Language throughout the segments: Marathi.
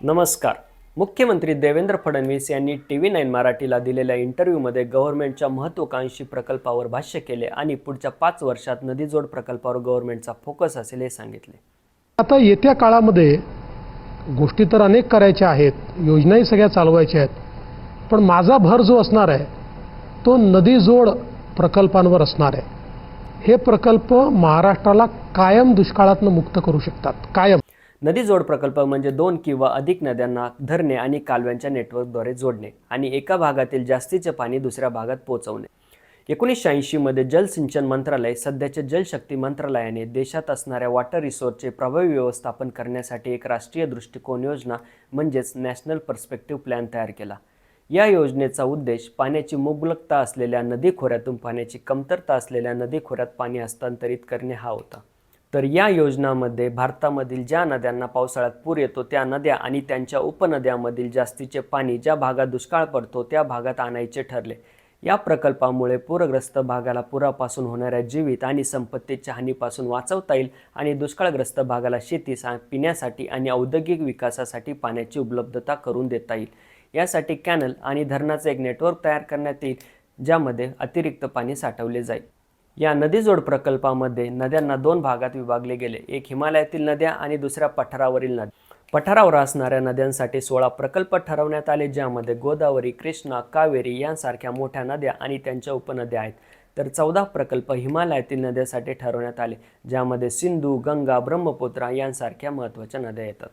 नमस्कार. मुख्यमंत्री देवेंद्र फडणवीस यांनी टी व्ही नाईन मराठीला दिलेल्या इंटरव्ह्यूमध्ये गव्हर्नमेंटच्या महत्त्वाकांक्षी प्रकल्पावर भाष्य केले आणि पुढच्या पाच वर्षात नदीजोड प्रकल्पावर गव्हर्नमेंटचा फोकस असेल हे सांगितले. आता येत्या काळामध्ये गोष्टी तर अनेक करायच्या आहेत योजनाही सगळ्या चालवायच्या आहेत पण माझा भर जो असणार आहे तो नदीजोड प्रकल्पांवर असणार आहे. हे प्रकल्प महाराष्ट्राला कायम दुष्काळातनं मुक्त करू शकतात कायम. नदी जोड प्रकल्प म्हणजे दोन किंवा अधिक नद्यांना धरणे आणि कालव्यांच्या नेटवर्कद्वारे जोडणे आणि एका भागातील जास्तीचे पाणी दुसऱ्या भागात पोहोचवणे. एकोणीसशे ऐंशीमध्ये जलसिंचन मंत्रालय सध्याचे जलशक्ती मंत्रालयाने देशात असणाऱ्या वॉटर रिसोर्सचे प्रभावी व्यवस्थापन करण्यासाठी एक राष्ट्रीय दृष्टिकोन योजना म्हणजेच नॅशनल पर्स्पेक्टिव्ह प्लॅन तयार केला. या योजनेचा उद्देश पाण्याची मुबलकता असलेल्या नदी खोऱ्यातून पाण्याची कमतरता असलेल्या नदी खोऱ्यात पाणी हस्तांतरित करणे हा होता. तर या योजनामध्ये भारतामधील ज्या नद्यांना पावसाळ्यात पूर येतो त्या नद्या आणि त्यांच्या उपनद्यांमधील जास्तीचे पाणी ज्या भागात दुष्काळ पडतो त्या भागात आणायचे ठरले. या प्रकल्पामुळे पूरग्रस्त भागाला पुरापासून होणाऱ्या जीवित आणि संपत्तीच्या हानीपासून वाचवता येईल आणि दुष्काळग्रस्त भागाला शेती सा पिण्यासाठी आणि औद्योगिक विकासासाठी पाण्याची उपलब्धता करून देता येईल. यासाठी कॅनल आणि धरणाचं एक नेटवर्क तयार करण्यात येईल ज्यामध्ये अतिरिक्त पाणी साठवले जाईल. या नदीजोड प्रकल्पामध्ये नद्यांना दोन भागात विभागले गेले. एक हिमालयातील नद्या आणि दुसऱ्या पठारावरील नद्या. पठारावर असणाऱ्या नद्यांसाठी सोळा प्रकल्प ठरवण्यात आले ज्यामध्ये गोदावरी कृष्णा कावेरी यांसारख्या मोठ्या नद्या आणि त्यांच्या उपनद्या आहेत. तर चौदा प्रकल्प हिमालयातील नद्यासाठी ठरवण्यात आले ज्यामध्ये सिंधू गंगा ब्रह्मपुत्रा यांसारख्या महत्त्वाच्या नद्या येतात.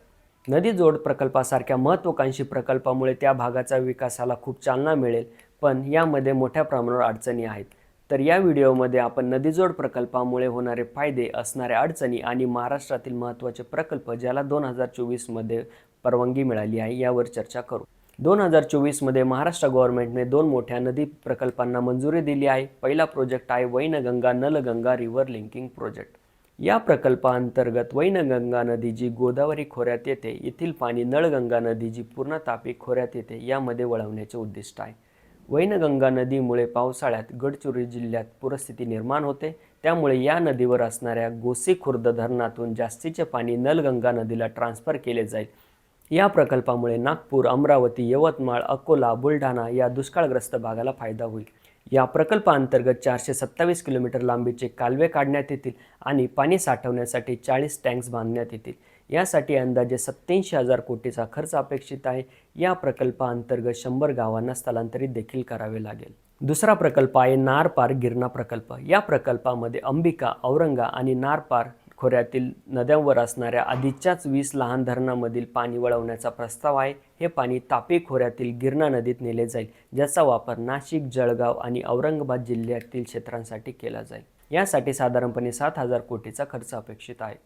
नदी जोड प्रकल्पासारख्या महत्त्वाकांक्षी प्रकल्पामुळे त्या भागाच्या विकासाला खूप चालना मिळेल पण यामध्ये मोठ्या प्रमाणावर अडचणी आहेत. तर या व्हिडिओमध्ये आपण नदीजोड प्रकल्पामुळे होणारे फायदे असणाऱ्या अडचणी आणि महाराष्ट्रातील महत्त्वाचे प्रकल्प ज्याला दोन हजार चोवीसमध्ये परवानगी मिळाली आहे यावर चर्चा करू. दोन हजार चोवीसमध्ये महाराष्ट्र गव्हर्नमेंटने दोन मोठ्या नदी प्रकल्पांना मंजुरी दिली आहे. पहिला प्रोजेक्ट आहे Wainganga Nalganga river linking project. या प्रकल्पाअंतर्गत वैनगंगा नदी जी गोदावरी खोऱ्यात येते येथील पाणी नळगंगा नदी जी पूर्ण तापी खोऱ्यात येते यामध्ये वळवण्याचे उद्दिष्ट आहे. वैनगंगा नदीमुळे पावसाळ्यात गडचिरोली जिल्ह्यात पूरस्थिती निर्माण होते. त्यामुळे या नदीवर असणाऱ्या गोसी खुर्द धरणातून जास्तीचे पाणी नलगंगा नदीला ट्रान्सफर केले जाईल. या प्रकल्पामुळे नागपूर अमरावती यवतमाळ अकोला बुलढाणा या दुष्काळग्रस्त भागाला फायदा होईल. या प्रकल्पाअंतर्गत चारशे सत्तावीस किलोमीटर लांबीचे कालवे काढण्यात येतील आणि पाणी साठवण्यासाठी चाळीस टँक्स बांधण्यात येतील. यासाठी अंदाजे सत्याऐंशी हजार कोटीचा खर्च अपेक्षित आहे. या प्रकल्पाअंतर्गत शंभर गावांना स्थलांतरित देखील करावे लागेल. दुसरा प्रकल्प आहे नारपार गिरणा प्रकल्प. या प्रकल्पामध्ये अंबिका औरंगा आणि नारपार खोऱ्यातील नद्यांवर असणाऱ्या आधीच्याच वीस लहान धरणामधील पाणी वळवण्याचा प्रस्ताव आहे. हे पाणी तापी खोऱ्यातील गिरणा नदीत नेले जाईल ज्याचा वापर नाशिक जळगाव आणि औरंगाबाद जिल्ह्यातील क्षेत्रांसाठी केला जाईल. यासाठी साधारणपणे सात हजार कोटीचा खर्च अपेक्षित आहे.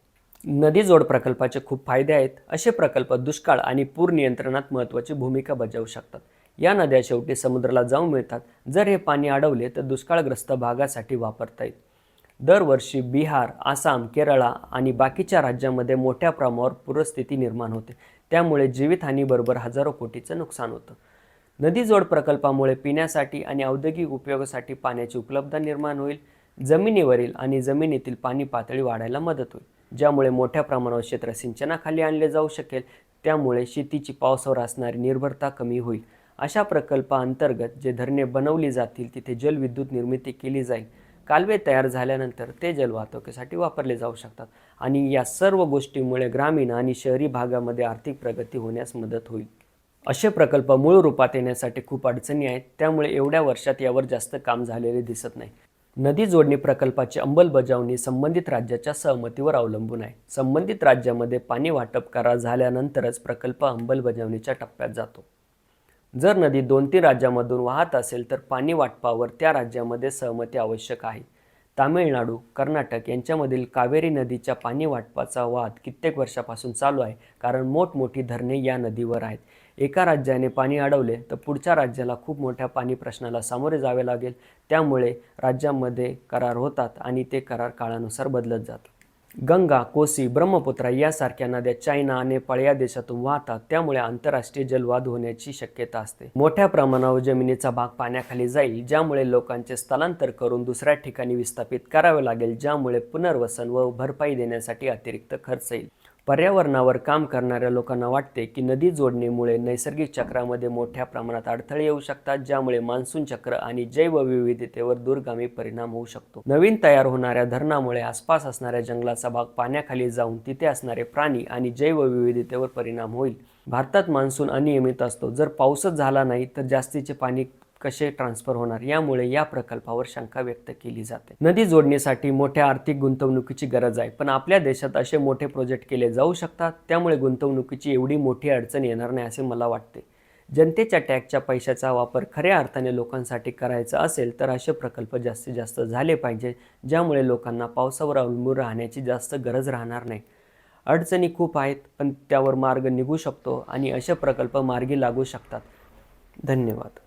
नदी जोड प्रकल्पाचे खूप फायदे आहेत. असे प्रकल्प दुष्काळ आणि पूर नियंत्रणात महत्त्वाची भूमिका बजावू शकतात. या नद्या शेवटी समुद्राला जाऊन मिळतात. जर हे पाणी अडवले तर दुष्काळग्रस्त भागासाठी वापरता येईल. दरवर्षी बिहार आसाम केरळा आणि बाकीच्या राज्यामध्ये मोठ्या प्रमाणावर पूरस्थिती निर्माण होते. त्यामुळे जीवितहानीबरोबर हजारो कोटीचं नुकसान होतं. नदी जोड प्रकल्पामुळे पिण्यासाठी आणि औद्योगिक उपयोगासाठी पाण्याची उपलब्धता निर्माण होईल. जमिनीवरील आणि जमिनीतील पाणी पातळी वाढायला मदत होईल. ज्यामुळे मोठ्या प्रमाणावर क्षेत्र सिंचनाखाली आणले जाऊ शकेल त्यामुळे शेतीची पावसावर असणारी निर्भरता कमी होईल. अशा प्रकल्पाअंतर्गत जे धरणे बनवली जातील तिथे जलविद्युत निर्मिती केली जाईल. कालवे तयार झाल्यानंतर ते जलवाहतुकीसाठी वापरले जाऊ शकतात आणि या सर्व गोष्टीमुळे ग्रामीण आणि शहरी भागामध्ये आर्थिक प्रगती होण्यास मदत होईल. असे प्रकल्प मूळ रूपात येण्यासाठी खूप अडचणी आहेत त्यामुळे एवढ्या वर्षात यावर जास्त काम झालेले दिसत नाही. नदी जोडणी प्रकल्पाची अंमलबजावणी संबंधित राज्याच्या सहमतीवर अवलंबून आहे. संबंधित राज्यामध्ये पाणी वाटप करार झाल्यानंतरच प्रकल्प अंमलबजावणीच्या टप्प्यात जातो. जर नदी दोन तीन राज्यामधून वाहत असेल तर पाणी वाटपावर त्या राज्यामध्ये सहमती आवश्यक आहे. तामिळनाडू कर्नाटक यांच्यामधील कावेरी नदीच्या पाणी वाटपाचा वाद कित्येक वर्षापासून चालू आहे कारण मोठमोठी धरणे या नदीवर आहेत. एका राज्याने पाणी अडवले तर पुढच्या राज्याला खूप मोठ्या पाणी प्रश्नाला सामोरे जावे लागेल. त्यामुळे राज्यामध्ये करार होतात आणि ते करार काळानुसार बदलत जातात. गंगा कोसी ब्रह्मपुत्रा यासारख्या नद्या चायना नेपाळ या देशातून वाहतात. त्यामुळे आंतरराष्ट्रीय जलवाद होण्याची शक्यता असते. मोठ्या प्रमाणावर जमिनीचा भाग पाण्याखाली जाईल ज्यामुळे लोकांचे स्थलांतर करून दुसऱ्या ठिकाणी विस्थापित करावे लागेल ज्यामुळे पुनर्वसन व भरपाई देण्यासाठी अतिरिक्त खर्च येईल. पर्यावरणावर काम करणाऱ्या लोकांना वाटते की नदी जोडणीमुळे नैसर्गिक चक्रामध्ये मोठ्या प्रमाणात अडथळे येऊ शकतात ज्यामुळे मान्सून चक्र आणि जैवविविधतेवर दूरगामी परिणाम होऊ शकतो. नवीन तयार होणाऱ्या धरणामुळे आसपास असणाऱ्या जंगलाचा भाग पाण्याखाली जाऊन तिथे असणारे प्राणी आणि जैवविविधतेवर परिणाम होईल. भारतात मान्सून अनियमित असतो. जर पाऊसच झाला नाही तर जास्तीचे पाणी कसे ट्रान्सफर होणार? यामुळे या प्रकल्पावर शंका व्यक्त केली जाते. नदी जोडणीसाठी मोठ्या आर्थिक गुंतवणुकीची गरज आहे पण आपल्या देशात असे मोठे प्रोजेक्ट केले जाऊ शकतात? त्यामुळे गुंतवणुकीची एवढी मोठी अडचण येणार नाही असे मला वाटते. जनतेच्या टॅक्सच्या पैशाचा वापर खऱ्या अर्थाने लोकांसाठी करायचा असेल तर असे प्रकल्प जास्तीत जास्त झाले पाहिजे ज्यामुळे लोकांना पावसावर अवलंबून राहण्याची जास्त गरज राहणार नाही. अडचणी खूप आहेत पण त्यावर मार्ग निघू शकतो आणि असे प्रकल्प मार्गी लागू शकतात. धन्यवाद.